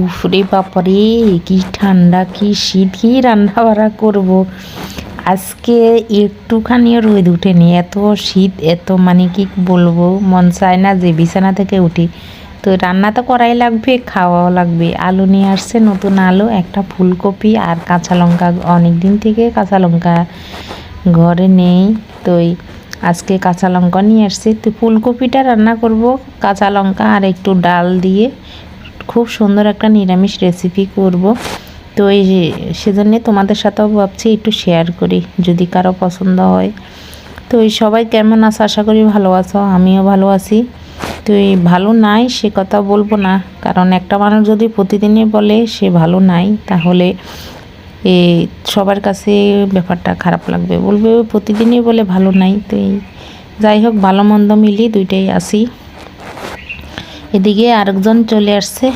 উফরে বাপারে, কি ঠান্ডা, কি শীত, কি রান্না বাড়া করব? আজকে একটুখানিও রোদ উঠেনি, এত শীত, এত মানে কি বলব, মন চায় না যে বিছানা থেকে উঠি। তো রান্না তো করাই লাগবে, খাওয়াও লাগবে। আলু নিয়ে আসছে নতুন আলু, একটা ফুলকপি আর কাঁচা লঙ্কা। অনেক দিন থেকে কাঁচা লঙ্কা ঘরে নেই, তো আজকে কাঁচা লঙ্কা নিয়ে আসছি। তো ফুলকপিটা রান্না করব, কাঁচা লঙ্কা আর একটু ডাল দিয়ে। খুব সুন্দর একটা নিরামিষ রেসিপি করব। তো এই সেজন্যে তোমাদের সাথেও ভাবছি একটু শেয়ার করি, যদি কারও পছন্দ হয়। তো এই সবাই কেমন আছো? আশা করি ভালো আছো, আমিও ভালো আছি। তো এই ভালো নাই, সে কথা বলব না। কারণ একটা মানুষ যদি প্রতিদিনই বলে, সে ভালো নাই, তাহলে এ সবার কাছে ব্যাপারটা খারাপ লাগবে। বলবে প্রতিদিনই বলে ভালো নাই। তো এই যাই হোক, ভালো মন্দ মিলিয়ে দুইটাই আসি। এদিকে আরেকজন চলে আসছে।